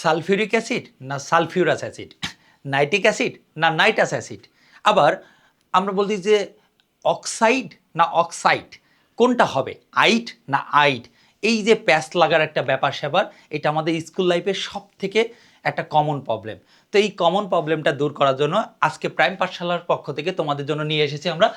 Sulphuric acid না sulphurous acid? Nitric acid না nitrous acid? আবার আমরা বলছি যে অক্সাইড না অক্সাইড, কোনটা হবে? আইট না আইট এই যে প্যাস লাগার একটা ব্যাপার স্যাপার এটা আমাদের স্কুল লাইফের সব থেকে একটা কমন প্রবলেম। তো এই কমন প্রবলেমটা দূর করার জন্য আজকে প্রাইম পাঠশালার পক্ষ থেকে তোমাদের জন্য নিয়ে এসেছি আমরা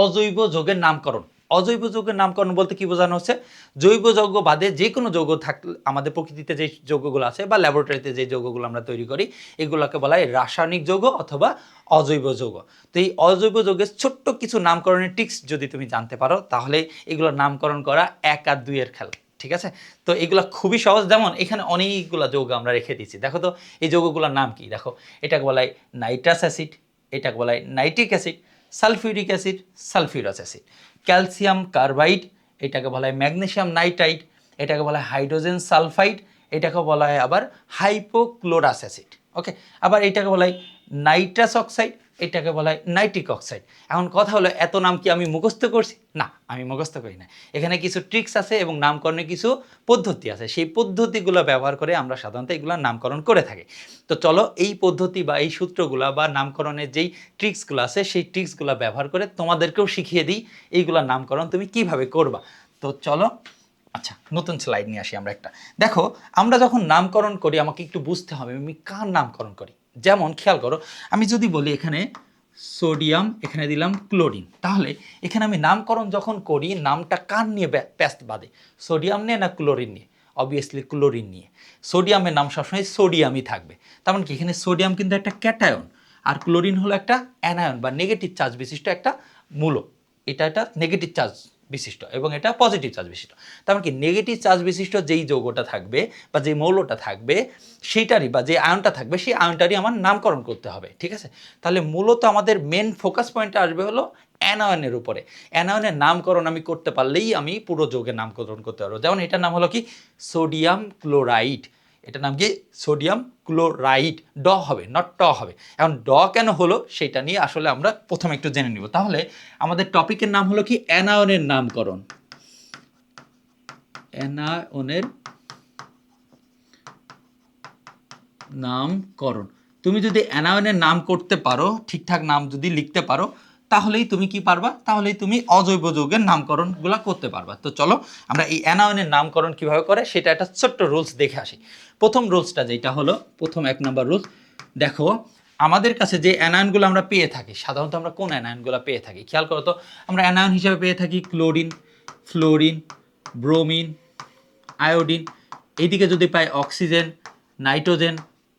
অজৈব যোগের নামকরণ। অজৈব যৌগের নামকরণ বলতে কি বোঝানো হচ্ছে? জৈব যৌগ বাদে যে কোনো যৌগ থাকলে আমাদের প্রকৃতিতে যে যৌগগুলো আছে বা ল্যাবরেটরিতে যে যৌগগুলো আমরা তৈরি করি, এগুলোকে বলা হয় রাসায়নিক যৌগ অথবা অজৈব যৌগ। তো এই অজৈব যৌগের ছোট্ট কিছু নামকরণের টিক্স যদি তুমি জানতে পারো, তাহলে এগুলোর নামকরণ করা এক আর দুইয়ের খেলা, ঠিক আছে? তো এগুলো খুবই সহজ। যেমন এখানে অনেকগুলো যৌগ আমরা রেখে দিচ্ছি দেখো তো, এই যৌগগুলোর নাম কি? দেখো, এটাকে বলা হয় নাইট্রাস অ্যাসিড এটাকে বলা হয় nitric acid sulphuric acid, sulphurous acid. Calcium carbide, এটাকে বলা হয় ম্যাগনেশিয়াম নাইট্রাইট, এটাকে বলা হয় হাইড্রোজেন সালফাইড এটাকে বলা হয় আবার হাইপোক্লোরাস অ্যাসিড। ওকে? আবার এটাকে বলা হয় নাইট্রাস অক্সাইড এটাকে বলা হয় নাইট্রিক অক্সাইড। এখন কথা হলো, এত নাম কি আমি মুখস্থ করছি? না, আমি মুখস্থ করি না এখানে কিছু ট্রিক্স আছে এবং নামকরণের কিছু পদ্ধতি আছে। সেই পদ্ধতিগুলো ব্যবহার করে আমরা সাধারণত এগুলো নামকরণ করে থাকি। তো চলো, এই পদ্ধতি বা এই সূত্রগুলো বা নামকরণের যেই ট্রিক্সগুলো আছে, সেই ট্রিক্সগুলো ব্যবহার করে তোমাদেরকেও শিখিয়ে দিই এইগুলোর নামকরণ তুমি কীভাবে করবা। তো চলো আচ্ছা নতুন স্লাইড নিয়ে আসি আমরা একটা। দেখো, আমরা যখন নামকরণ করি, আমাকে একটু বুঝতে হবে, আমি কার নামকরণ করি? যেমন খেয়াল করো, আমি যদি বলি এখানে সোডিয়াম, এখানে দিলাম ক্লোরিন, তাহলে এখানে আমি নামকরণ যখন করি, নামটা কার নিয়ে ব্যস্ত বাদে? সোডিয়াম নিয়ে না ক্লোরিন নিয়ে? অবভিয়াসলি ক্লোরিন নিয়ে। সোডিয়ামের নাম সবসময় সোডিয়ামই থাকবে। তার মানে কি? এখানে সোডিয়াম কিন্তু একটা ক্যাটায়ন, আর ক্লোরিন হলো একটা অ্যানায়ন বা নেগেটিভ চার্জ বিশিষ্ট একটা মূলক। এটা একটা নেগেটিভ চার্জ বিশিষ্ট এবং এটা পজিটিভ চার্জ বিশিষ্ট। তার মানে কি? নেগেটিভ চার্জ বিশিষ্ট যেই যৌগটা থাকবে বা যে মৌলটা থাকবে, সেইটারই বা যে আয়নটা থাকবে, সেই আয়নটারই আমার নামকরণ করতে হবে, ঠিক আছে? তাহলে মূলত আমাদের মেন ফোকাস পয়েন্টটা আসবে হলো অ্যানায়নের উপরে। অ্যানায়নের নামকরণ আমি করতে পারলেই আমি পুরো যৌগের নামকরণ করতে পারব। যেমন এটার নাম হলো কি? সোডিয়াম ক্লোরাইড এটার নাম কি? Sodium chloride. ড হবে নট ট হবে। এখন ড কেন হলো সেটা নিয়ে আসলে আমরা প্রথমে একটু জেনে নিব। তাহলে আমাদের টপিকের নাম হলো কি? অ্যানায়নের নামকরণ। অ্যানায়নের নামকরণ। তুমি যদি অ্যানায়নের নাম করতে পারো, ঠিকঠাক নাম যদি লিখতে পারো তাহলেই তুমি কি পারবা? তাহলেই তুমি অজৈব যৌগের নামকরণগুলো করতে পারবা। তো চলো, আমরা এই অ্যানায়নের নামকরণ কীভাবে করে, সেটা একটা ছোট্ট রুলস দেখে আসি। প্রথম রুলসটা যেটা হলো, প্রথম এক নম্বর রুলস, দেখো, আমাদের কাছে যে অ্যানায়নগুলো আমরা পেয়ে থাকি, সাধারণত আমরা কোন অ্যানায়নগুলো পেয়ে থাকি? খেয়াল করো তো, আমরা অ্যানায়ন হিসেবে পেয়ে থাকি ক্লোরিন, ফ্লোরিন, ব্রোমিন, আয়োডিন। এইদিকে যদি পাই অক্সিজেন, নাইট্রোজেন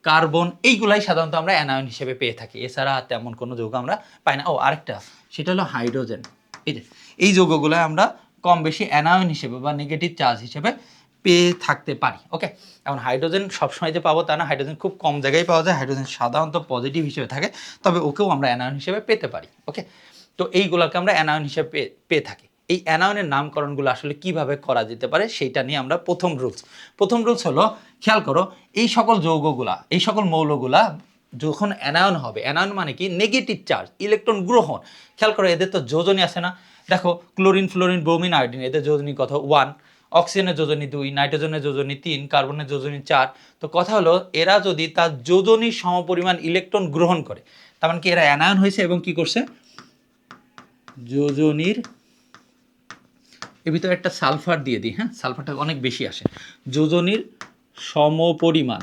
কার্বন, এইগুলাই সাধারণত আমরা অ্যানায়ন হিসেবে পেয়ে থাকি। এছাড়া তেমন কোনো যৌগ আমরা পাই না। ও, আরেকটা সেটা হলো হাইড্রোজেন। এই যে, এই যৌগগুলো আমরা কম বেশি অ্যানায়ন হিসেবে বা নেগেটিভ চার্জ হিসেবে পেয়ে থাকতে পারি ওকে এখন হাইড্রোজেন সবসময় যে পাবো তা না। হাইড্রোজেন খুব কম জায়গায় পাওয়া যায়। হাইড্রোজেন সাধারণত পজিটিভ হিসেবে থাকে। তবে ওকেও আমরা অ্যানায়ন হিসেবে পেতে পারি ওকে তো এইগুলোকে আমরা অ্যানায়ন হিসেবে পেয়ে পেয়ে থাকি। এই অ্যানায়নের নামকরণগুলো আসলে কীভাবে করা যেতে পারে সেইটা নিয়ে আমরা প্রথম রুলস প্রথম রুলস হলো, খেয়াল করো, এই সকল যৌগগুলা, এই সকল মৌলগুলা যখন অ্যানায়ন হবে, অ্যানায়ন মানে কি? নেগেটিভ চার্জ ইলেকট্রন গ্রহণ। খেয়াল করো, এদের তো যোজনী আছে না? দেখো ক্লোরিন ফ্লোরিন ব্রোমিন আয়োডিন এদের যোজনী কত ওয়ান অক্সিজেনের যোজনী দুই নাইট্রোজেনের যোজনী তিন কার্বনের যোজনী চার। তো কথা হলো, এরা যদি তার যোজনী সমপরিমাণ ইলেকট্রন গ্রহণ করে, তার মানে কি এরা অ্যানায়ন হয়েছে এবং কি করছে? যোজনীর এর ভিতরে একটা সালফার দিয়ে দিই হ্যাঁ? সালফারটা অনেক বেশি আসে। যোজনীর সমপরিমাণ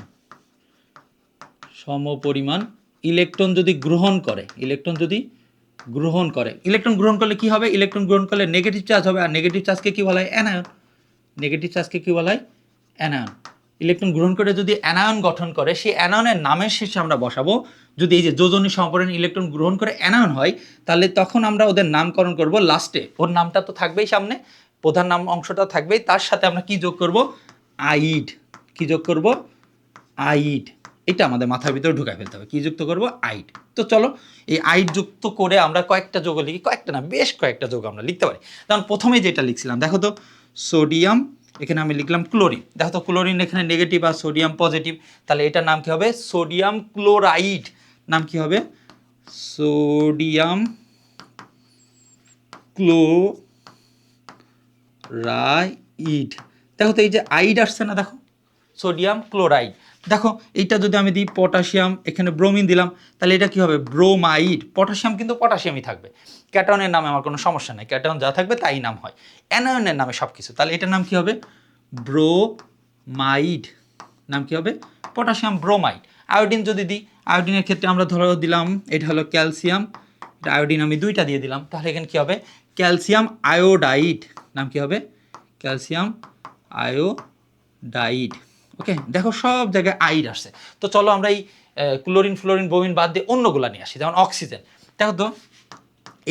সমপরিমাণ ইলেকট্রন যদি গ্রহণ করে, ইলেকট্রন যদি গ্রহণ করে, ইলেকট্রন গ্রহণ করলে কি হবে? ইলেকট্রন গ্রহণ করলে নেগেটিভ চার্জ হবে, আর নেগেটিভ চার্জকে কি বলা হয়? অ্যানায়ন নেগেটিভ চার্জকে কি বলা হয়? অ্যানায়ন ইলেকট্রন গ্রহণ করে যদি অ্যানায়ন গঠন করে, সেই অ্যানায়নের নামের শেষে আমরা বসাবো। যদি এই যে যোজনী সমপরিমাণ ইলেকট্রন গ্রহণ করে অ্যানায়ন হয়, তাহলে তখন আমরা ওদের নামকরণ করব লাস্টে ওর নামটা তো থাকবেই সামনে। প্রধান নাম অংশটা থাকবেই। তার সাথে আমরা কি যোগ করব? আইড। কি যোগ করব? আইড। এটা আমাদের মাথার ভিতরে ঢুকাই ফেলতে হবে। কি যুক্ত করব? আইড। তো চলো, এই আইড যুক্ত করে আমরা কয়েকটা যোগ লিখি। কয়েকটা না, বেশ কয়েকটা যোগ আমরা লিখতে পারি। কারণ প্রথমে যেটা লিখছিলাম, দেখো তো, সোডিয়াম, এখানে আমি লিখলাম ক্লোরিন। দেখো তো, ক্লোরিন এখানে নেগেটিভ আর সোডিয়াম পজিটিভ তাহলে এটার নাম কি হবে? Sodium chloride. নাম কি হবে? সোডিয়াম ক্লোরাইড দেখো তো এই যে আইড আসছে না, দেখো। Sodium chloride. দেখো, এইটা যদি আমি দিই, পটাশিয়াম, এখানে ব্রোমিন দিলাম, তাহলে এটা কি হবে? ব্রোমাইড। পটাশিয়াম কিন্তু পটাশিয়ামই থাকবে। ক্যাটায়নের নামে আমার কোনো সমস্যা নেই। ক্যাটায়ন যা থাকবে, তাই নাম হয়। অ্যানায়নের নামে সব কিছু তাহলে এটার নাম কি হবে? ব্রোমাইড। নাম কি হবে? Potassium bromide. আয়োডিন যদি দিই, আয়োডিনের ক্ষেত্রে আমরা ধরো দিলাম, এটা হলো ক্যালসিয়াম। এটা আয়োডিন আমি দুইটা দিয়ে দিলাম। তাহলে এখানে কী হবে? ক্যালসিয়াম আয়োডাইড, নাম কি হবে? Calcium iodide. ওকে, দেখো সব জায়গায় আইড আসছে। তো চলো আমরা এই ক্লোরিন, ফ্লোরিন বোমিন বাদ দিয়ে অন্যগুলা নিয়ে আসি, যেমন অক্সিজেন। দেখো তো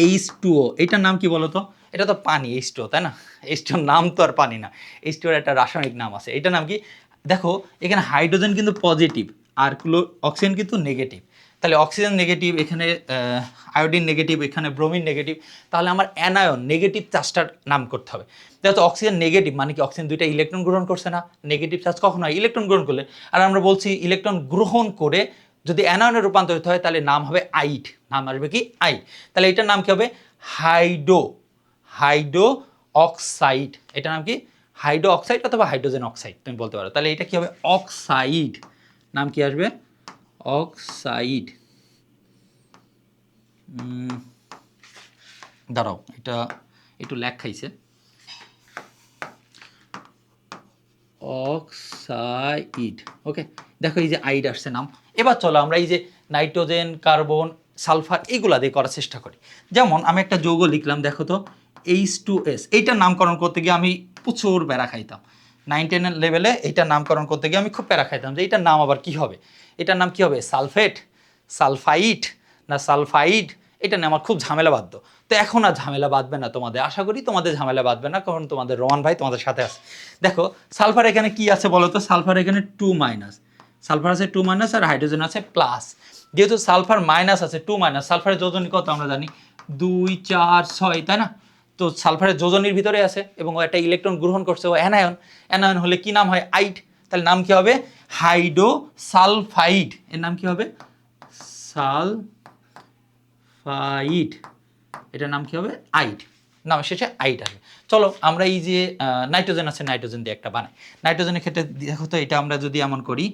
এইচ টুও এটার নাম কি বলো তো এটা তো পানি এইচ টু তাই না? এইচ টুর নাম তো আর পানি না। এইচ টুর একটা রাসায়নিক নাম আছে। এটার নাম কি? দেখো, এখানে হাইড্রোজেন কিন্তু পজিটিভ আর ক্লো, অক্সিজেন কিন্তু নেগেটিভ তাহলে অক্সিজেন নেগেটিভ এখানে আয়োডিন নেগেটিভ এখানে ব্রোমিন নেগেটিভ তাহলে আমার অ্যানায়ন নেগেটিভ চার্জটার নাম করতে হবে। যেহেতু অক্সিজেন নেগেটিভ মানে কি? অক্সিজেন দুইটা ইলেকট্রন গ্রহণ করছে না? নেগেটিভ চার্জ কখন হয়? ইলেকট্রন গ্রহণ করলে। আর আমরা বলছি ইলেকট্রন গ্রহণ করে যদি অ্যানায়নে রূপান্তরিত হয়, তাহলে নাম হবে আইড নাম আসবে কি? আইড তাহলে এটার নাম কি হবে? হাইডো হাইড্রো অক্সাইড এটার নাম কি? হাইড্রো অক্সাইড অথবা হাইড্রোজেন অক্সাইড তুমি বলতে পারো। তাহলে এটা কি হবে? অক্সাইড নাম কি আসবে? অক্সাইড। দাঁড়াও, এটা একটু ল্যাক খাইছে। অক্সাইড, ওকে, দেখো এই যে আইড আসছে নাম। এবার চলো আমরা এই যে নাইট্রোজেন, কার্বন, সালফার এইগুলা দিয়ে করার চেষ্টা করি। যেমন আমি একটা যৌগ লিখলাম, দেখো তো এইচ টু এস এইটার নামকরণ করতে গিয়ে আমি প্রচুর বেড়া খাইতাম। নাইন টেনের লেভেলে এইটার নামকরণ করতে গিয়ে আমি খুব প্যারা খাইতাম যে এটার নাম আবার কি হবে? এটার নাম কি হবে? সালফেট, সালফাইট না সালফাইড? এটা নিয়ে আমার খুব ঝামেলা বাধ্য তো এখন আর ঝামেলা বাঁধবে না তোমাদের। আশা করি তোমাদের ঝামেলা বাঁধবে না, কারণ তোমাদের রোমান ভাই তোমাদের সাথে আছে। দেখো, সালফার এখানে কি আছে বলো তো? সালফার এখানে টু মাইনাস। সালফার আছে টু মাইনাস আর হাইড্রোজেন আছে প্লাস। যেহেতু সালফার মাইনাস আছে টু মাইনাস, সালফারের যোজন কত আমরা জানি? দুই, চার, ছয়, তাই না? তো সালফারের যোজনীর ভিতরে আছে এবং ও একটা ইলেকট্রন গ্রহণ করছে ও অ্যানায়ন। অ্যানায়ন হলে কি নাম হয়? আইট তাহলে নাম কি হবে? হাইড্রো সালফাইড এর নাম কি হবে? সাল ফাইড এটার নাম কি হবে? আইট নাম শেষে আইট আসবে। চলো, আমরা এই যে নাইট্রোজেন আছে নাইট্রোজেন দিয়ে একটা বানাই। নাইট্রোজেনের ক্ষেত্রে দেখো তো, এটা আমরা যদি এমন করি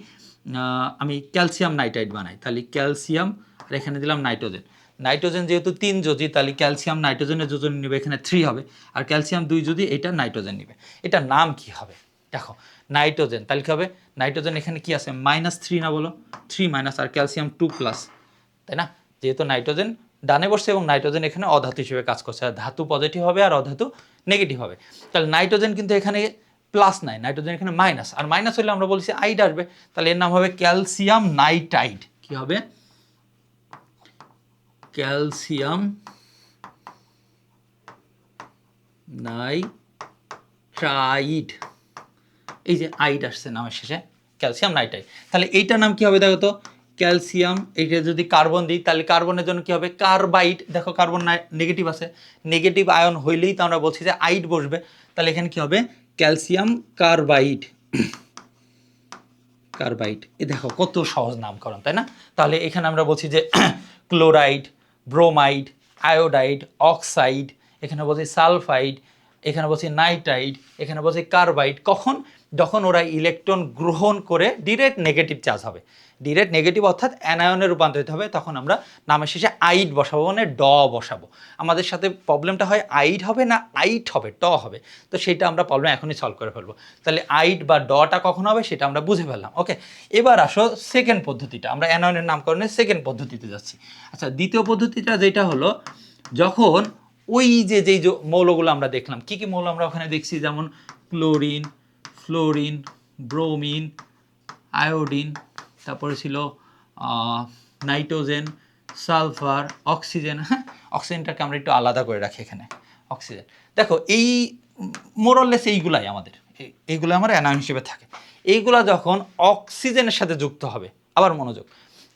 আমি ক্যালসিয়াম নাইট্রাইড বানাই। তাহলে ক্যালসিয়াম আর এখানে দিলাম নাইট্রোজেন নাইট্রোজেন যেহেতু তিন যোজি, তাহলে ক্যালসিয়াম নাইট্রোজেনের যোজন নেবে, এখানে থ্রি হবে। আর ক্যালসিয়াম দুই যদি এটা নাইট্রোজেন নেবে। এটার নাম কি হবে? দেখো, নাইট্রোজেন, তাহলে কি হবে? নাইট্রোজেন এখানে কি আছে? মাইনাস থ্রি না বলো? থ্রি মাইনাস আর ক্যালসিয়াম টু প্লাস তাই না? যেহেতু নাইট্রোজেন ডানে বসছে এবং নাইট্রোজেন এখানে অধাতু হিসেবে কাজ করছে, আর ধাতু পজিটিভ হবে, আর অধাতু নেগেটিভ হবে। তাহলে নাইট্রোজেন কিন্তু এখানে প্লাস নাই, নাইট্রোজেন এখানে মাইনাস আর মাইনাস হলে আমরা বলছি আইড আসবে। তাহলে এর নাম হবে ক্যালসিয়াম নাইট্রাইড। কি হবে? ক্যালসিয়াম নাইট্রাইড এই যে আইড আসছে নামের শেষে ক্যালসিয়াম নাইট্রাইড তাহলে এইটার নাম কি হবে দেখো তো? ক্যালসিয়াম এইটা যদি কার্বন দিই, তাহলে কার্বনের জন্য কি হবে? কার্বাইড দেখো কার্বন নেগেটিভ আছে। নেগেটিভ আয়ন হইলেই তো আমরা বলছি যে আইড বসবে। তাহলে এখানে কি হবে? ক্যালসিয়াম কার্বাইড কার্বাইড এ দেখো কত সহজ নামকরণ, তাই না? তাহলে এখানে আমরা বলছি যে ক্লোরাইড ব্রোমাইড আয়োডাইড অক্সাইড এখানে বলছি সালফাইড এখানে বলছি নাইট্রাইড এখানে বলছি কার্বাইড কখন? যখন ওরা ইলেকট্রন গ্রহণ করে ডিরেক্ট নেগেটিভ চার্জ হবে। ডিরেক্ট নেগেটিভ অর্থাৎ অ্যানায়নে রূপান্তরিত হবে, তখন আমরা নামের শেষে আইট বসাবো মানে ড বসাবো। আমাদের সাথে প্রবলেমটা হয় আইট হবে না আইট হবে, ট হবে। তো সেটা আমরা প্রবলেম এখনই সলভ করে ফেলব। তাহলে আইট বা ডটা কখন হবে সেটা আমরা বুঝে ফেললাম ওকে এবার আসো সেকেন্ড পদ্ধতিটা, আমরা অ্যানায়নের নামকরণের সেকেন্ড পদ্ধতিতে যাচ্ছি। আচ্ছা দ্বিতীয় পদ্ধতিটা যেটা হলো, যখন ওই যে, যেই মৌলগুলো আমরা দেখলাম, কি কি মৌল আমরা ওখানে দেখছি? যেমন ক্লোরিন ফ্লোরিন ব্রোমিন আয়োডিন তারপরে ছিল নাইট্রোজেন, সালফার, অক্সিজেন হ্যাঁ অক্সিজেনটাকে আমরা একটু আলাদা করে রাখি এখানে, অক্সিজেন। দেখো, এই মোরললেস এইগুলাই আমাদের এই- এইগুলো আমার অ্যানায়ন হিসেবে থাকে। এইগুলা যখন অক্সিজেনের সাথে যুক্ত হবে, আবার মনোযোগ,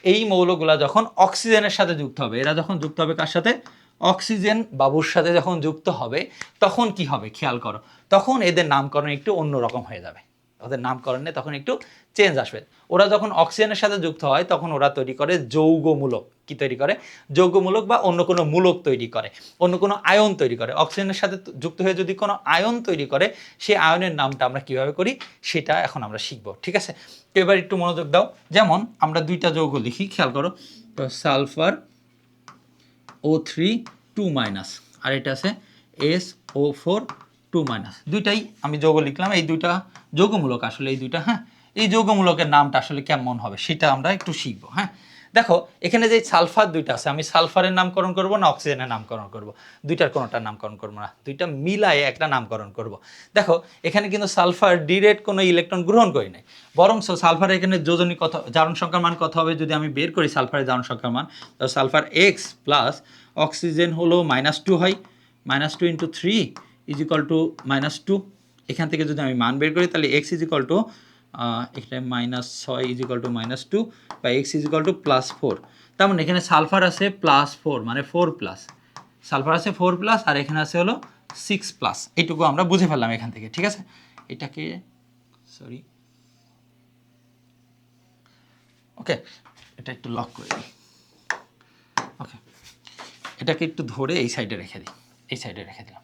এই মৌলগুলা যখন অক্সিজেনের সাথে যুক্ত হবে, এরা যখন যুক্ত হবে কার সাথে? অক্সিজেন বাবুর সাথে যখন যুক্ত হবে, তখন কি হবে? খেয়াল করো, তখন এদের নামকরণ একটু অন্যরকম হয়ে যাবে। ওদের নামকরণে তখন একটু চেঞ্জ আসবে। ওরা যখন অক্সিজেনের সাথে যুক্ত হয়, তখন ওরা তৈরি করে যৌগমূলক। কি তৈরি করে? যৌগমূলক বা অন্য কোনো মূলক তৈরি করে। অন্য কোনো আয়ন তৈরি করে। অক্সিজেনের সাথে যুক্ত হয়ে যদি কোনো আয়ন তৈরি করে সেই আয়নের নামটা আমরা কীভাবে করি? সেটা এখন আমরা শিখব। ঠিক আছে? তো এবার একটু মনোযোগ দাও। যেমন আমরা দুইটা যৌগ লিখি, খেয়াল করো। Sulphur O three, two minus. আর এটা আছে S O four two minus. দুইটাই আমি যৌগ লিখলাম, এই দুইটা যৌগমূলক আসলে এই দুইটা হ্যাঁ? এই যৌগমূলকের নামটা আসলে কেমন হবে সেটা আমরা একটু শিখব হ্যাঁ? দেখো, এখানে যে সালফার দুইটা আছে, আমি সালফারের নামকরণ করব না অক্সিজেনের নামকরণ করব? দুইটার কোনোটার নামকরণ করব না। দুইটা মিলায়ে একটা নামকরণ করব। দেখো, এখানে কিন্তু সালফার ডিরেক্ট কোনো ইলেকট্রন গ্রহণ করি নাই। বরং সালফার এখানে যোজনী কত, জারণ সংখ্যার মান কথা হবে যদি আমি বের করি সালফারের জারণ সংখ্যার মান সালফার এক্স প্লাস অক্সিজেন হলো মাইনাস টু হয়, minus two into three is equal to minus two এখান থেকে যদি আমি মান বের করি, তাহলে এক্স ইজ ইকাল টু এখানে মাইনাস ছয় is equal to minus two বা X is equal to plus four তার মানে এখানে সালফার আছে প্লাস ফোর মানে ফোর প্লাস সালফার আছে ফোর প্লাস আর এখানে আছে হলো সিক্স প্লাস এইটুকু আমরা বুঝে ফেললাম এখান থেকে, ঠিক আছে? এটাকে সরি ওকে এটা একটু লক করে দিই। ওকে এটাকে একটু ধরে এই সাইডে রেখে দিই, এই সাইডে রেখে দিলাম।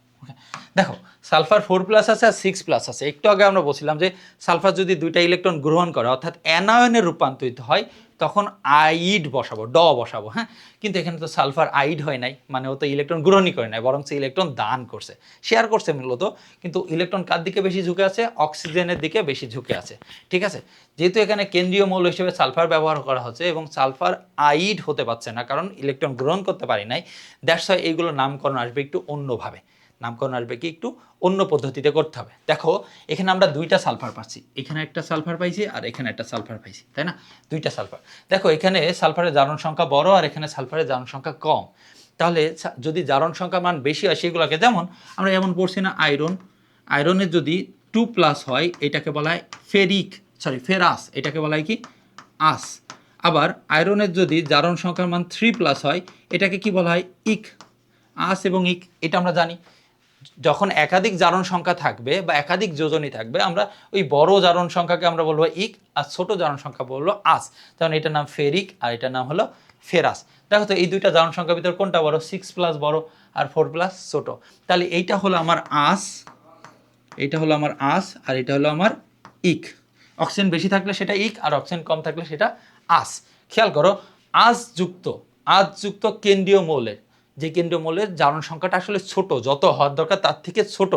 দেখো, সালফার ফোর প্লাস আছে আর সিক্স প্লাস আছে। একটু আগে আমরা বলছিলাম যে সালফার যদি দুইটা ইলেকট্রন গ্রহণ করে, অর্থাৎ অ্যানায়নে রূপান্তরিত হয়, তখন আইড বসাবো, ড বসাবো হ্যাঁ? কিন্তু এখানে তো সালফার আইড হয় নাই মানে ও তো ইলেকট্রন গ্রহণই করে নাই বরং সে ইলেকট্রন দান করছে। শেয়ার করছে মূলত, কিন্তু ইলেকট্রন কার দিকে বেশি ঝুঁকে আছে? অক্সিজেনের দিকে বেশি ঝুঁকে আছে। ঠিক আছে? যেহেতু এখানে কেন্দ্রীয় মৌল হিসেবে সালফার ব্যবহার করা হচ্ছে এবং সালফার আইড হতে পারছে না, কারণ ইলেকট্রন গ্রহণ করতে পারি নাই দ্যাটস হয় এইগুলোর নামকরণ আসবে একটু অন্যভাবে। নামকরণ আসবে কি? একটু অন্য পদ্ধতিতে করতে হবে। দেখো, এখানে আমরা দুইটা সালফার পাচ্ছি। এখানে একটা সালফার পাইছি আর এখানে একটা সালফার পাইছি, তাই না? দুইটা সালফার। দেখো, এখানে সালফারের জারণ সংখ্যা বড় আর এখানে সালফারের জারণ সংখ্যা কম। তাহলে যদি জারণ সংখ্যা মান বেশি হয় সেগুলোকে যেমন, আমরা যেমন পড়ছি না, আয়রন। আয়রনের যদি টু প্লাস হয়, এটাকে বলা হয় ফেরিক, সরি, ফেরাস, এটাকে বলা হয় কি? আস। আবার আয়রনের যদি জারণ সংখ্যার মান থ্রি প্লাস হয়, এটাকে কি বলা হয়? ইক। আস এবং ইক, এটা আমরা জানি। যখন একাধিক জারণ সংখ্যা থাকবে বা একাধিক যোজনী থাকবে, আমরা ওই বড় জারণ সংখ্যাকে আমরা বলব ইক আর ছোট জারণ সংখ্যা বলব আস। কারণ এটার নাম ফেরিক আর এটার নাম হলো ফেরাস। দেখো তো এই দুইটা জারণ সংখ্যার ভিতর কোনটা বড়? সিক্স প্লাস বড় আর ফোর প্লাস ছোট। তাহলে এইটা হলো আমার আস এটা হলো আমার আস আর এটা হলো আমার ইক। অক্সিজেন বেশি থাকলে সেটা ইক আর অক্সিজেন কম থাকলে সেটা আস। খেয়াল করো আজ যুক্ত আজ যুক্ত কেন্দ্রীয় মৌলের। যে কেন্দ্রীয় মৌলের জারণ সংখ্যাটা আসলে ছোট, যত হওয়ার দরকার তার থেকে ছোট।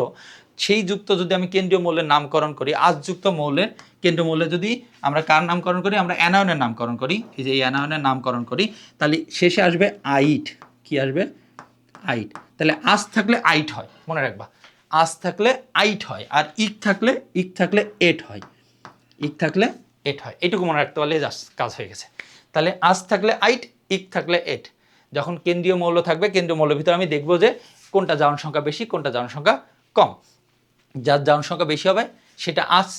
সেই যুক্ত যদি আমি কেন্দ্রীয় মৌলের নামকরণ করি আজযুক্ত মৌলের কেন্দ্রীয় মৌলের যদি আমরা কার নামকরণ করি? আমরা অ্যানায়নের নামকরণ করি। এই যে এই অ্যানায়নের নামকরণ করি, তাহলে শেষে আসবে আইট। কি আসবে? আইট। তাহলে আজ থাকলে আইট হয়, মনে রাখবা। আজ থাকলে আইট হয়, আর ইক থাকলে ইক থাকলে এট হয়। ইক থাকলে এট হয়। এটুকু মনে রাখতে পারলে কাজ হয়ে গেছে। তাহলে আজ থাকলে আইট ইক থাকলে এট। যখন কেন্দ্রীয় মৌল থাকবে, কেন্দ্রীয় মৌলের ভিতরে আমি দেখব যে কোনটা জারণ সংখ্যা বেশি, কোনটা জারণ সংখ্যা কম। যার জারণ সংখ্যা বেশি হবে, সেটা আস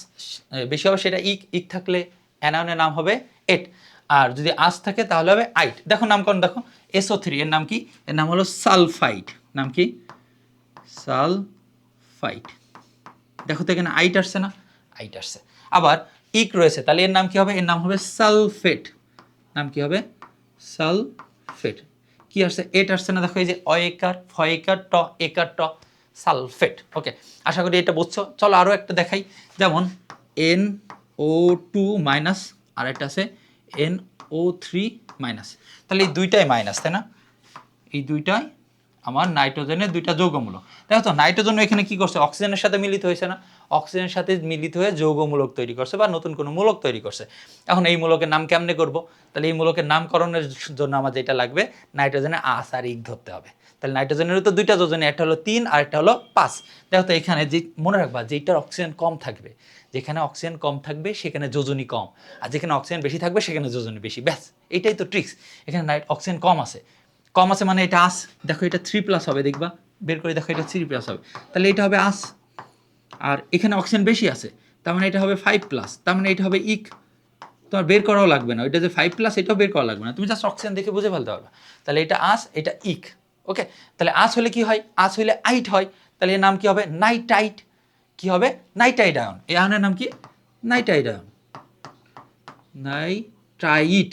বেশি হবে, সেটা ইক ইক থাকলে অ্যানায়নের নাম হবে এট। আর যদি আস থাকে, তাহলে হবে আইট। দেখো নামকরণ, দেখো এসও থ্রি এর নাম কি? এর নাম হলো সালফাইট। নাম কি? সালফাইট। দেখো তো এখানে আইট আসছে না? আইট আসছে। আবার ইক রয়েছে, তাহলে এর নাম কি হবে? এর নাম হবে সালফেট। নাম কি হবে? সালফেট। কি আসছে? এট আসছে না, দেখো এই যে অয়েকার ফয়েকার ট একার, ট সালফেট। ওকে, আশা করি এটা বুঝছ। চলো আরও একটা দেখাই। যেমন এন ও টু মাইনাস, আর একটা আছে এন ও থ্রি মাইনাস। তাহলে এই দুইটাই মাইনাস, তাই না? এই দুইটাই আমার নাইট্রোজেনের দুইটা যৌগমূলক দেখো তো নাইট্রোজেন এখানে কি করছে? অক্সিজেনের সাথে মিলিত হয়েছে না? অক্সিজেনের সাথে মিলিত হয়ে যৌগ মূলক তৈরি করছে বা নতুন কোনো মূলক তৈরি করছে। এখন এই মূলকের নাম কেমনে করব? তাহলে এই মূলকের নামকরণের জন্য আমার যেটা লাগবে, নাইট্রোজেনে আস আর ইক ধরতে হবে। তাহলে নাইট্রোজেনেরও তো দুইটা যোজনী, একটা হলো তিন আর একটা হলো পাঁচ। দেখো তো এখানে যে, মনে রাখবা যেটার অক্সিজেন কম থাকবে, যেখানে অক্সিজেন কম থাকবে সেখানে যোজনী কম। আর যেখানে অক্সিজেন বেশি থাকবে সেখানে যোজনী বেশি। ব্যাস, এটাই তো ট্রিক্স এখানে নাইট অক্সিজেন কম আছে। কম আছে মানে এটা আস দেখো এটা থ্রি প্লাস হবে, দেখবা। বের করে দেখো এটা থ্রি প্লাস হবে। তাহলে এটা হবে আস আর এখানে অক্সিজেন বেশি আছে, তার মানে এটা হবে ফাইভ প্লাস তার মানে এটা হবে ইক তোমার বের করাও লাগবে না, ওইটা যে ফাইভ প্লাস এটাও বের করা লাগবে না, তুমি জাস্ট অক্সিজেন দেখে বুঝে ফেলতে পারবে। তাহলে এটা আস এটা ইক ওকে তাহলে আস হলে কি হয়? আস হলে আইট হয়, তাহলে এর নাম কি হবে? নাইটাইট কি হবে? নাইটাইট আয়ন এই আয়নের নাম কি? নাইট্রাইট আয়ন নাইট্রাইট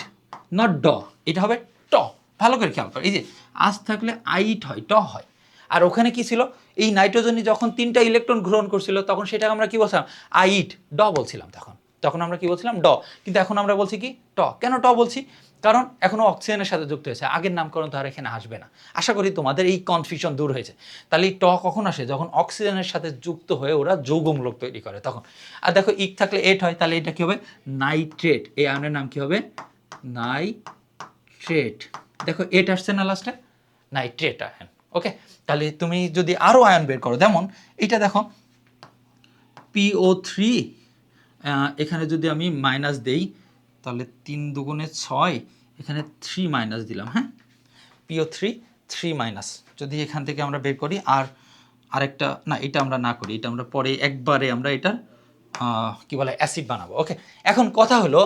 নট ড এটা হবে ট ভালো করে খেয়াল করো, এই যে আজ থাকলে আইট হয় ট হয়। আর ওখানে কি ছিল? এই নাইট্রোজেনই যখন তিনটা ইলেকট্রন গ্রহণ করছিল, তখন সেটাকে আমরা কি বলছিলাম? আইট ড বলছিলাম তখন। তখন আমরা কি বলছিলাম? ড। কিন্তু এখন আমরা বলছি কি? ট। কেন ট বলছি? কারণ এখনও অক্সিজেনের সাথে যুক্ত হয়েছে। আগের নামকরণ তো আর এখানে আসবে না। আশা করি তোমাদের এই কনফিউশন দূর হয়েছে। তাহলে ট কখন আসে? যখন অক্সিজেনের সাথে যুক্ত হয়ে ওরা যৌগমূলক তৈরি করে তখন। আর দেখো ইক থাকলে এট হয়। তাহলে এটা কি হবে? নাইট্রেট। এই আয়নের নাম কি হবে? নাইট্রেট। দেখো এট আসছে না লাস্টে নাইট্রেট আয়ন। ওকে তাহলে তুমি যদি আরও আয়ন বের করো, যেমন এটা দেখো পিও থ্রি এখানে যদি আমি মাইনাস দেই, তাহলে তিন দুগুণে ছয়, এখানে থ্রি মাইনাস দিলাম হ্যাঁ? পিও থ্রি থ্রি মাইনাস যদি এখান থেকে আমরা বের করি, আর আরেকটা, না, এটা আমরা না করি, এটা আমরা পরে একবারে আমরা এটার কি বলে অ্যাসিড বানাবো ওকে এখন কথা হলো,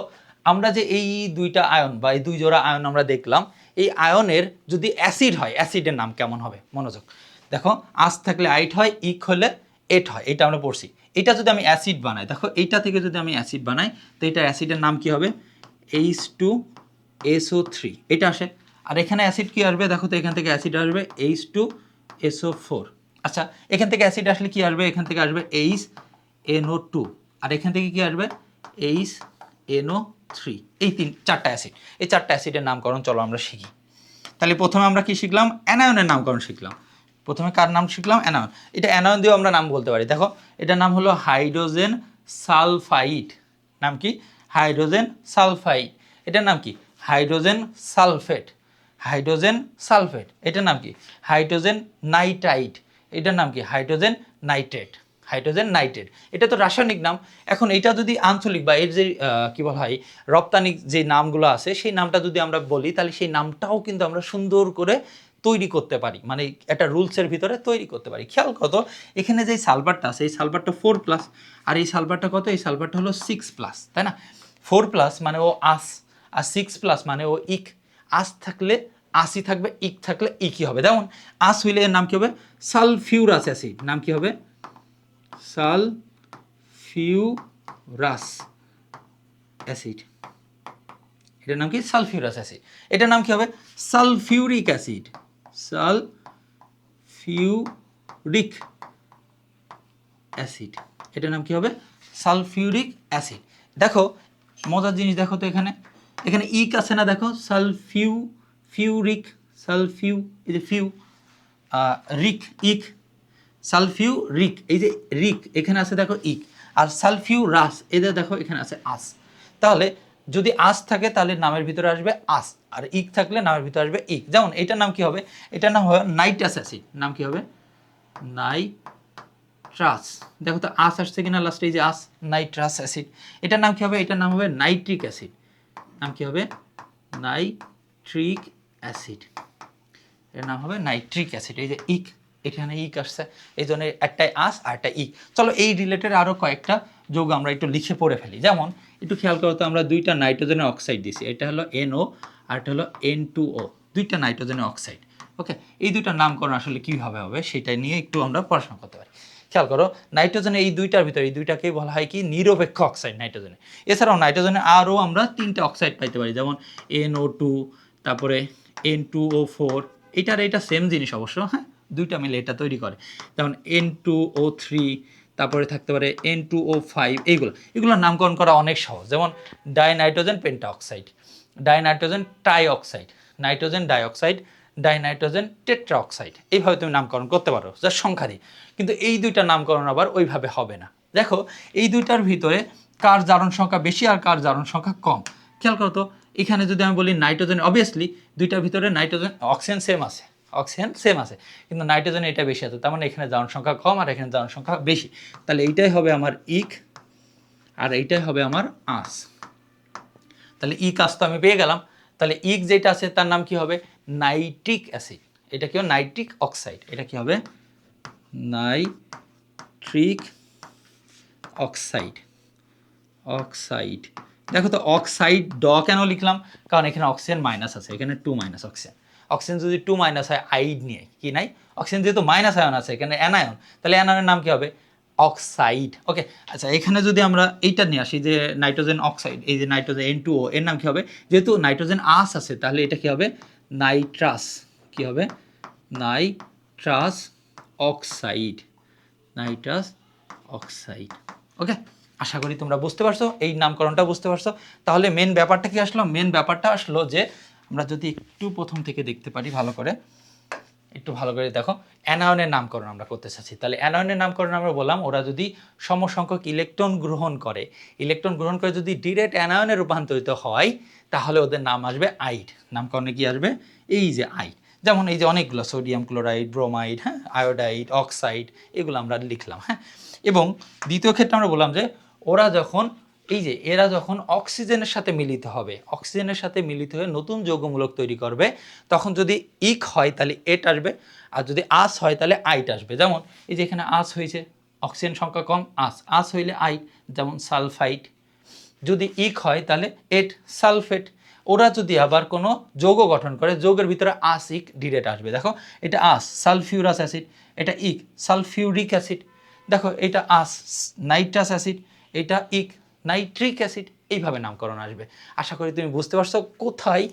আমরা যে এই দুইটা আয়ন বা এই দুই জোড়া আয়ন আমরা দেখলাম এই আয়নের যদি অ্যাসিড হয়, অ্যাসিডের নাম কেমন হবে? মনোযোগ। দেখো আস থাকলে আইট হয়, ইক হলে এট হয়, এটা আমরা পড়ছি। এটা যদি আমি অ্যাসিড বানাই, দেখো এইটা থেকে যদি আমি অ্যাসিড বানাই, তো এটা অ্যাসিডের নাম কি হবে? এইচ টু এসও থ্রি এটা আসে। আর এখানে অ্যাসিড কি আসবে? দেখো তো এখান থেকে অ্যাসিড আসবে এইচ টু এসও ফোর আচ্ছা এখান থেকে অ্যাসিড আসলে কি আসবে? এখান থেকে আসবে এইচ এনও টু আর এখান থেকে কি আসবে? এইচ এনও থ্রি এই তিন, চারটা অ্যাসিড এই চারটা অ্যাসিডের নামকরণ চলো আমরা শিখি। তাহলে প্রথমে আমরা কি শিখলাম? অ্যানায়নের নামকরণ শিখলাম। প্রথমে কার নাম শিখলাম? অ্যানায়ন এটা অ্যানায়ন দিয়েও আমরা নাম বলতে পারি। দেখো, এটার নাম হলো হাইড্রোজেন সালফাইড নাম কি? হাইড্রোজেন সালফাইড এটার নাম কি? হাইড্রোজেন সালফেট হাইড্রোজেন সালফেট এটার নাম কি? হাইড্রোজেন নাইট্রাইট এটার নাম কি? Hydrogen nitrate hydrogen nitrate. এটা তো রাসায়নিক নাম। এখন এটা যদি আঞ্চলিক বা এর যে কি বলা হয়, রপ্তানিক যে নামগুলো আছে, সেই নামটা যদি আমরা বলি, তাহলে সেই নামটাও কিন্তু আমরা সুন্দর করে তৈরি করতে পারি। মানে একটা রুলসের ভিতরে তৈরি করতে পারি। খেয়াল কত এখানে যে সালভারটা আছে, এই সালভারটা ফোর প্লাস আর এই সালভারটা কত? এই সালভারটা হলো সিক্স প্লাস তাই না? ফোর প্লাস মানে ও আস আর সিক্স প্লাস মানে ও ইক। আস থাকলে আসি থাকবে, ইক থাকলে ইকই হবে। যেমন আস হইলে এর নাম কী হবে? Sulphurous acid. নাম কী হবে? Sulphurous acid. এটার নাম কি? Sulphurous acid. এটার নাম কি হবে? Sulphuric acid. Sulphuric acid. এটার নাম কি হবে? Sulphuric acid. দেখো, মজার জিনিস দেখো তো এখানে। এখানে ইক আছে না দেখো? সালফিউ, ফিউরিক, সালফিউ, এই যে ফিউ রিক, ইক। সালফিউ রিক এই যে রিক, এখানে আছে দেখো ইক, আর সালফিউ রাস এদের দেখো এখানে আছে আস। তাহলে যদি আস থাকে, তাহলে নামের ভিতরে আসবে আস, আর ইক থাকলে নামের ভিতরে আসবে ইক। যেমন এটার নাম কি হবে? এটার নাম হবে নাইট্রাস অ্যাসিড। নাম কি হবে? নাইট্রাস। দেখো তো আস আসছে কিনা লাস্টে এই যে আস, নাইট্রাস অ্যাসিড। এটার নাম কি হবে? এটার নাম হবে নাইট্রিক অ্যাসিড। নাম কি হবে? Nitric acid. এর নাম হবে নাইট্রিক অ্যাসিড। এই যে ইক। এখানে ইক আসছে, এই জন্য একটাই আস আর একটা ইক চলো এই রিলেটেড আরও কয়েকটা যোগ আমরা একটু লিখে পড়ে ফেলি। যেমন, একটু খেয়াল করো তো আমরা দুইটা নাইট্রোজেনের অক্সাইড দিছি এটা হলো এনও আর এটা হলো এন টু ও দুইটা নাইট্রোজেনের অক্সাইড, ওকে? এই দুইটার নামকরণ আসলে কীভাবে হবে সেটা নিয়ে একটু আমরা পড়াশোনা করতে পারি। খেয়াল করো নাইট্রোজেনের এই দুইটার ভিতরে, এই দুইটাকেই বলা হয় কি? নিরপেক্ষ অক্সাইড নাইট্রোজেনে। এছাড়াও নাইট্রোজেনে আরও আমরা তিনটে অক্সাইড পাইতে পারি। যেমন এনও টু তারপরে এন টু ও ফোর এটার, এটা সেম জিনিস অবশ্য হ্যাঁ? দুইটা মিলে এটা তৈরি করে। যেমন এন টু ও থ্রি তারপরে থাকতে পারে এন টু ও ফাইভ এইগুলো। এগুলোর নামকরণ করা অনেক সহজ। যেমন dinitrogen pentoxide, dinitrogen trioxide, nitrogen dioxide, dinitrogen tetroxide. এইভাবে তুমি নামকরণ করতে পারো, যার সংখ্যা দিয়ে কিন্তু এই দুইটা নামকরণ আবার ওইভাবে হবে না। দেখো, এই দুইটার ভিতরে কার জারণ সংখ্যা বেশি আর কার জারণ সংখ্যা কম। খেয়াল করো তো, এখানে যদি আমি বলি নাইট্রোজেন অবভিয়াসলি দুইটার ভিতরে নাইট্রোজেন, অক্সিজেন সেম আছে। অক্সিজেন সেম আছে। কিন্তু নাইট্রোজেন এটা বেশি আছে, তার মানে এখানে জারণ সংখ্যা কম আর এখানে জারণ সংখ্যা বেশি। তাহলে এইটাই হবে আমার ইক আর এইটাই হবে আমার আস তাহলে ই কাজ তো আমি পেয়ে গেলাম। তাহলে ইক যেটা আছে তার নাম কি হবে? Nitric acid. এটা কি হবে? Nitric oxide. এটা কি হবে? Nitric oxide. অক্সাইড। দেখো তো অক্সাইড ড কেন লিখলাম? কারণ এখানে অক্সিজেন মাইনাস আছে, এখানে টু মাইনাস অক্সিজেন অক্সিজেন যদি টু মাইনাস হয় আইড নিয়ে, কি নাই? অক্সিজেন যেহেতু মাইনাস আয়ন আছে, এখানে অ্যানায়ন তাহলে অ্যানায়নের নাম কি হবে? অক্সাইড ওকে আচ্ছা এখানে যদি আমরা এইটা নিয়ে আসি যে নাইট্রোজেন অক্সাইড এই যে নাইট্রোজেন এন টু ও এর নাম কি হবে? যেহেতু নাইট্রোজেন আস আছে, তাহলে এটা কি হবে? নাইট্রাস কি হবে? Nitrous oxide nitrous oxide okay আশা করি তোমরা বুঝতে পারছ, এই নামকরণটা বুঝতে পারছ। তাহলে মেন ব্যাপারটা কি আসলো? মেন ব্যাপারটা আসলো যে আমরা যদি একটু প্রথম থেকে দেখতে পারি ভালো করে, একটু ভালো করে দেখো, অ্যানায়নের নামকরণ আমরা করতে চাচ্ছি। তাহলে অ্যানায়নের নামকরণ আমরা বললাম, ওরা যদি সমসংখ্যক ইলেকট্রন গ্রহণ করে, ইলেকট্রন গ্রহণ করে যদি ডিরেক্ট অ্যানায়নে রূপান্তরিত হয়, তাহলে ওদের নাম আসবে আইড। নামকরণে কি আসবে? এই যে আইড। যেমন এই যে অনেকগুলো সোডিয়াম ক্লোরাইড, ব্রোমাইড হ্যাঁ আয়োডাইড, অক্সাইড, এগুলো আমরা লিখলাম হ্যাঁ। এবং দ্বিতীয় ক্ষেত্রে আমরা বললাম যে, ওরা যখন এই যে, এরা যখন অক্সিজেনের সাথে মিলিত হবে, অক্সিজেনের সাথে মিলিত হয়ে নতুন যৌগমূলক তৈরি করবে, তখন যদি ইক হয় তাহলে এট আসবে, আর যদি আস হয় তাহলে আইট আসবে। যেমন, এই যে এখানে আস হয়েছে, অক্সিজেন সংখ্যা কম, আস। আস হইলে আইট, যেমন সালফাইট। যদি ইক হয় তাহলে এট, সালফেট। ওরা যদি আবার কোনো যৌগ গঠন করে, যৌগের ভিতরে আস, ইক, ডিরেট আসবে। দেখো, এটা আস, সালফিউরাস অ্যাসিড, এটা ইক, সালফিউরিক অ্যাসিড। দেখো, এটা আস, নাইট্রাস অ্যাসিড, এটা ইক নাইট্রিক অ্যাসিড এইভাবে নামকরণ আসবে। আশা করি তুমি বুঝতে পারছ কোথায়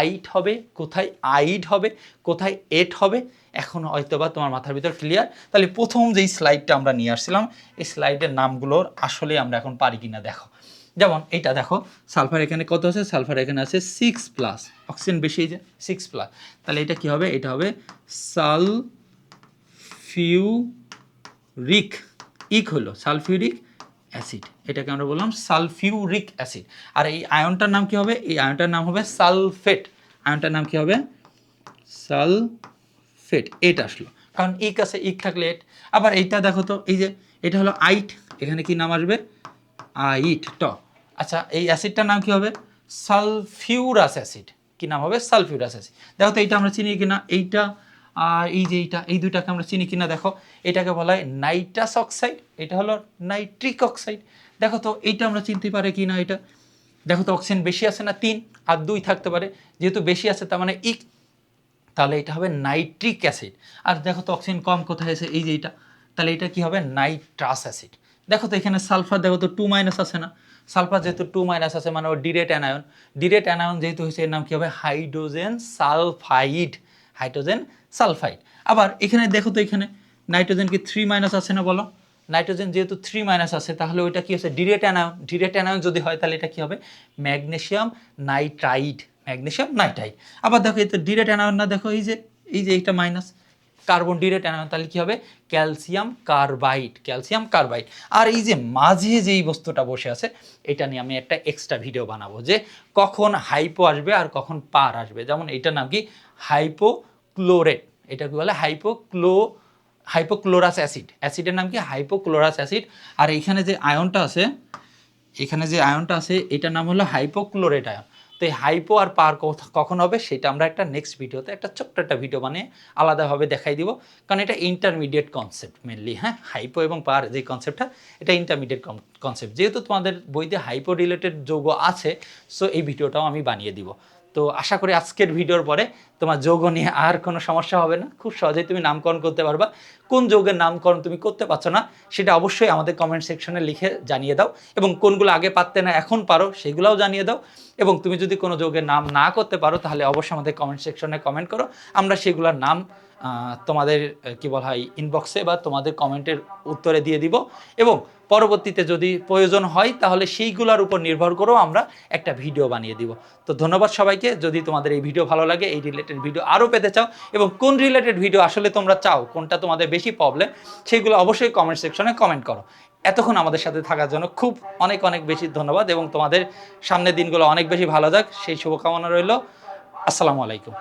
আইট হবে, কোথায় আইড হবে, কোথায় এট হবে, এখন হয়তো বা তোমার মাথার ভিতর ক্লিয়ার তাহলে প্রথম যেই স্লাইডটা আমরা নিয়ে আসছিলাম, এই স্লাইডের নামগুলোর আসলে আমরা এখন পারি কিনা দেখো। যেমন এইটা দেখো, সালফার এখানে কত আছে? সালফার এখানে আছে সিক্স প্লাস অক্সিজেন বেশি যে সিক্স প্লাস তাহলে এটা কি হবে? এটা হবে সাল ফিউরিক ইক হলো সালফিউরিক। অ্যাসিড। এটাকে আমরা বললাম সালফিউরিক অ্যাসিড। আর এই আয়নটার নাম কি হবে? এই আয়নটার নাম হবে সালফেট। আয়নটার নাম কি হবে? সালফেট। এট আসলো। কারণ ইক আছে ইক থাকলে এট আবার এইটা দেখো তো, এই যে, এটা হলো আইট। এখানে কি নাম আসবে? আইট, ট। আচ্ছা এই অ্যাসিডটার নাম কি হবে? Sulphurous acid. কি নাম হবে? Sulphurous acid. দেখো তো এইটা আমরা চিনি কিনা? এইটা আর এই যে এইটা, এই দুইটাকে আমরা চিনি কিনা দেখো। এটাকে বলা হয় নাইট্রাস অক্সাইড, এটা হলো নাইট্রিক অক্সাইড। দেখো তো, এইটা আমরা চিনতে পারি কি না এটা? দেখো তো, অক্সিজেন বেশি আছে না তিন? আর দুই থাকতে পারে। যেহেতু বেশি আছে, তার মানে ইক তাহলে এটা হবে নাইট্রিক অ্যাসিড। আর দেখো তো, অক্সিজেন কম কোথায় আছে? এই যে এটা তাহলে এটা কি হবে? Nitrous acid. দেখো তো, এখানে সালফার, দেখো তো, টু মাইনাস আছে না? সালফার যেহেতু টু মাইনাস আছে মানে ও ডিরেট অ্যানায়ন। ডিরেট অ্যানায়ন যেহেতু হয়েছে, এর নাম কী হবে? Hydrogen sulphide. Hydrogen sulphide. আবার এখানে দেখো তো এখানে নাইট্রোজেন কি থ্রি মাইনাস আছে না বলো? নাইট্রোজেন যেহেতু থ্রি মাইনাস আছে, তাহলে ওইটা কি হচ্ছে? ডিরেট অ্যানায়ন ডিরেট অ্যানায়ন যদি হয়, তাহলে এটা কি হবে? ম্যাগনেশিয়াম নাইট্রাইড ম্যাগনেশিয়াম নাইট্রাইড আবার দেখো এই তো ডিরেট অ্যানায়ন না, দেখো এই যে এই যে এইটা মাইনাস কার্বন ডিরেট অ্যানায়ন তাহলে কি হবে? ক্যালসিয়াম কার্বাইড ক্যালসিয়াম কার্বাইড আর এই যে মাঝে যেই বস্তুটা বসে আছে, এটা নিয়ে আমি একটা এক্সট্রা ভিডিও বানাবো যে কখন হাইপো আসবে আর কখন পার আসবে। যেমন এটার নাম কি? হাইপোক্লোরেট এটা কি বলে? হাইপোক্লো হাইপোক্লোরাস অ্যাসিড অ্যাসিডের নাম কি? হাইপোক্লোরাস অ্যাসিড আর এখানে যে আয়নটা আছে, এখানে যে আয়নটা আছে, এটার নাম হলো হাইপোক্লোরেট আয়ন। তো এই হাইপো আর পার কখন হবে, সেটা আমরা একটা নেক্সট ভিডিওতে একটা ছোট্ট একটা ভিডিও বানিয়ে আলাদাভাবে দেখাই দিব। কারণ এটা ইন্টারমিডিয়েট কনসেপ্ট মেনলি হ্যাঁ? হাইপো এবং পার যে কনসেপ্টটা এটা ইন্টারমিডিয়েট কনসেপ্ট যেহেতু তোমাদের বইতে হাইপো রিলেটেড যৌগ আছে সো এই ভিডিওটাও আমি বানিয়ে দিব। তো আশা করি আজকের ভিডিওর পরে তোমার যৌগ নিয়ে আর কোনো সমস্যা হবে না। খুব সহজেই তুমি নামকরণ করতে পারবা। কোন যৌগের নামকরণ তুমি করতে পারছ না, সেটা অবশ্যই আমাদের কমেন্ট সেকশনে লিখে জানিয়ে দাও এবং কোনগুলো আগে পারতে না এখন পারো সেগুলোও জানিয়ে দাও এবং তুমি যদি কোনো যৌগের নাম না করতে পারো, তাহলে অবশ্যই আমাদের কমেন্ট সেকশনে কমেন্ট করো। আমরা সেগুলোর নাম তোমাদের কি বলা হয় ইনবক্সে বা তোমাদের কমেন্টের উত্তরে দিয়ে দিব এবং পরবর্তীতে যদি প্রয়োজন হয়, তাহলে সেইগুলোর উপর নির্ভর করেও আমরা একটা ভিডিও বানিয়ে দিব। তো ধন্যবাদ সবাইকে। যদি তোমাদের এই ভিডিও ভালো লাগে, এই রিলেটেড ভিডিও আরও পেতে চাও এবং কোন রিলেটেড ভিডিও আসলে তোমরা চাও, কোনটা তোমাদের বেশি প্রবলেম সেগুলো অবশ্যই কমেন্ট সেকশনে কমেন্ট করো। এতক্ষণ আমাদের সাথে থাকার জন্য খুব অনেক অনেক বেশি ধন্যবাদ এবং তোমাদের সামনের দিনগুলো অনেক বেশি ভালো যাক। সেই শুভকামনা রইল। আসসালামু আলাইকুম।